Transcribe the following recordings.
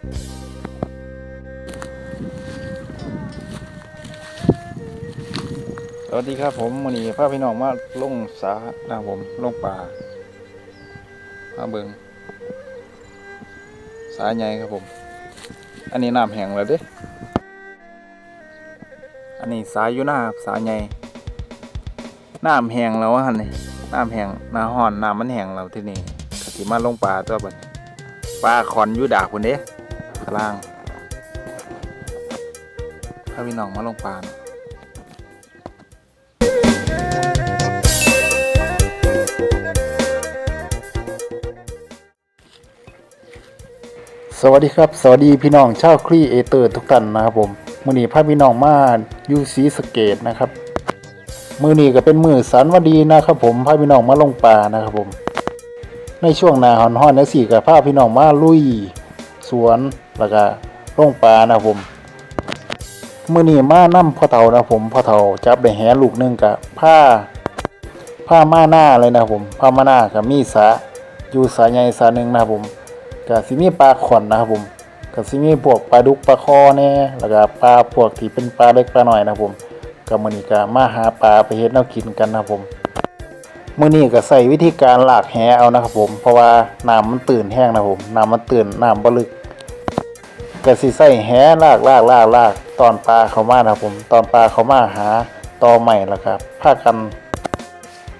สวัสดีครับผมวันนี้พาพี่น้องมาลงสานะครับผมลงป่ามาเบิงสาใหญ่ครับผม อันนี้น้ำแห้งแล้วเด้อันนี้สายอยู่หน้าสาใหญ่น้ำแห้งแล้วว่าหันนี่น้ำแห้งน้าห้อนน้ำมันแห้งแล้วที่นี่กสิมาลงป่าตัวบัดปลาขอนอยู่ดากคนเด้ ข้างล่างพาพี่น้องมาลงปานสวัสดีครับ สวัสดีพี่น้องชาวครีเอเตอร์ทุกท่านนะครับผมมือนี้พาพี่น้องมาอยู่ศรีสเกดนะครับมือนี้ก็เป็นมือสันวดีนะครับผมพาพี่น้องมาลงป่านะครับผม ในช่วงนาหอนห้อนๆนะสี่กับพาพี่น้องมาลุย สวนแล้วก็ลงป่านะผมมื่อนี้มานํพ่อเฒ่านะผมพ่อเฒ่าจับได้แหลูกนึงกับผ้าผ้ามาหน้าเลยนะผมผ้ามาหน้ากับมีสาอยู่สาใหญ่สาหนึ่งนะครับผมก็สิมีปลาขอนนะครับผมก็สิมีพวกปลาดุกปลาคอแน่แล้วก็ปลาพวกที่เป็นปลาเล็กปลาหน้อยนะครับผมก็มื้อนี้ก็มาหาปลาไปเฮ็ดแนวกินกันนะครับผมมื้อนี้ก็ใส่วิธีการหลากแหเอานะครับผมเพราะว่าน้ำมันตื่นแห้งนะผมน้ำมันตื่นน้ำบ่ลึก ก็สิใส่แหลากลากลากลากตอนปลาเขามานะครับผมตอนปลาเขามาหาตอใหม่แล้วก็พากัน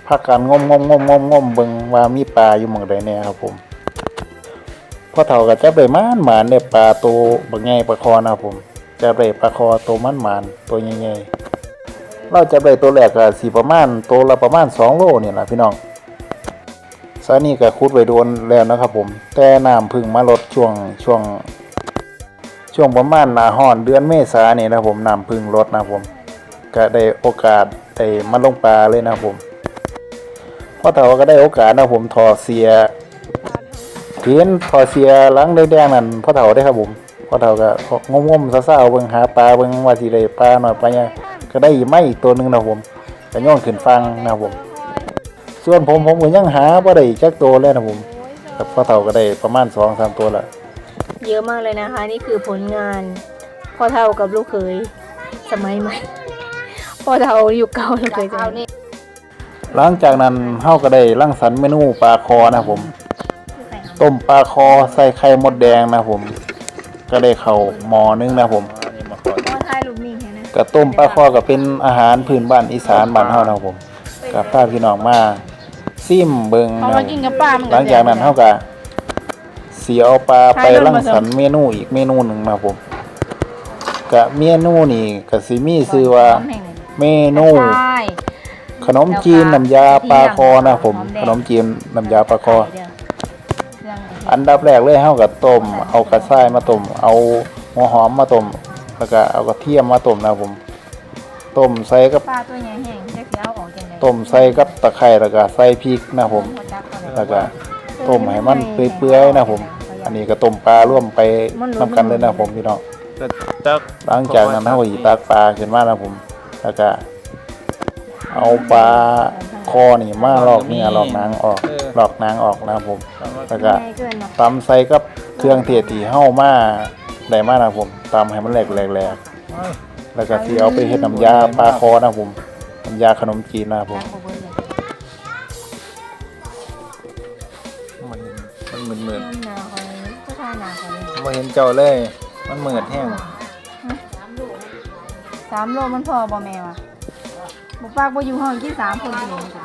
พากันงมงมงมงมงมเบิงว่ามีปลาอยู่หม่องใดแน่ครับผมพ่อเฒ่าก็จับได้มานหมานเนี่ยปลาตัวบักใหญ่ปลาคอนะครับผมจับได้ปลาคอตัวมันหมานตัวใหญ่ๆเราจับได้ตัวแรกก็สิประมาณตัวละประมาณ2โลเนี่ยล่ะพี่น้องสานี่ก็คุดไว้โดนแล้วนะครับผมแต่น้ำพึ่งมาลดช่วงช่วง ช่วงประมาณหนาร้อนเดือนเมษาเนี่ยนะผมน้ำพึ่งลดนะผม ก็ได้โอกาสได้มาลงปลาเลยนะผมพ่อเฒ่าก็ได้โอกาสนะผมถอดเสียเพียนพอเสียหลังแดงๆนั่นพ่อเฒ่าได้ครับผมพ่อเฒ่าก็งมๆซ่าๆเบิ่งหาปลาเบิ่งว่าสิได้ปลาหน่อยปลาเนี่ยก็ได้ไม่อีกตัวหนึงนะผมก็ย่องขึ้นฟังนะผม ส่วนผมผมก็ยังหาบ่ได้จักตัวเลยนะผมกับพ่อเฒ่าก็ได้ประมาณ2-3ตัวละ เยอะมากเลยนะคะ นี่คือผลงานพ่อเท่ากับลูกเขยสมัยใหม่พ่อเท่าอยู่เก่าลูกเขยสมัยใหม่หลังจากนั้นเฮาก็ได้รังสรรค์เมนูปลาคอนะครับผม ต้มปลาคอใส่ไข่มดแดงนะครับผม ก็ได้เข้าวหม้อนึงนะครับผมพ่อทายลูกนิ่งเห็นนะกับต้มปลาคอก็เป็นอาหารพื้นบ้านอีสานบ้านเฮานะครับผมกับพาพี่น้องมาซิมเบิงเอานะคมารับกินกับปลามันหลังจากนั้นเฮาก็ สิเอาปลาไปรังสรรค์เมนูอีกเมนูหนึ่งนะครับผมกับเมนูนี่ก็สิมีชื่อว่าเมนูใช่ขนมจีนน้ำยาปลาคอนะครับผม ขนมจีนน้ำยาปลาคอ อันดับแรกเลยเฮาก็ต้ม เอากระชายมาต้ม เอาหัวหอมมาต้มแล้วก็เอากระเทียมมาต้มนะครับผมต้มใส่กับปลาตัวใหญ่แห้งจะเสียเอาออกจังได๋ต้มใส่กับตะไคร้แล้วก็ใส่พริกนะครับผมแล้วก็ต้มให้มันเปื่อยๆนะครับผม อันนี้ก็ต้มปลาร่วมไปนํกันเลยนะครับผมพี่น้องตักหลังจากนั้นเฮาก็สิตักปลาขึ้นมานะครับผมแล้วก็เอาปลาคอนี่มาลอกเนื้อลอกหนังออกลอกหนังออกนะครับผมแล้วก็เกินเนาะตำใส่กับเครื่องเทศที่เฮามาได้มานะครับผมตำให้มันแหลกๆแล้วก็สิเอาไปเฮ็ดน้ำยาปลาคอนะครับผมน้ำยาขนมจีนนะครับผมมันมันเหมือน ทาหนาวกว่านี้มาเห็นเจ้าเลย มันเหมือนแห้งสามโลมันพอบ่แม่วะบ่ปากบ่อยู่ห้องที่สามคนเองจ้ะ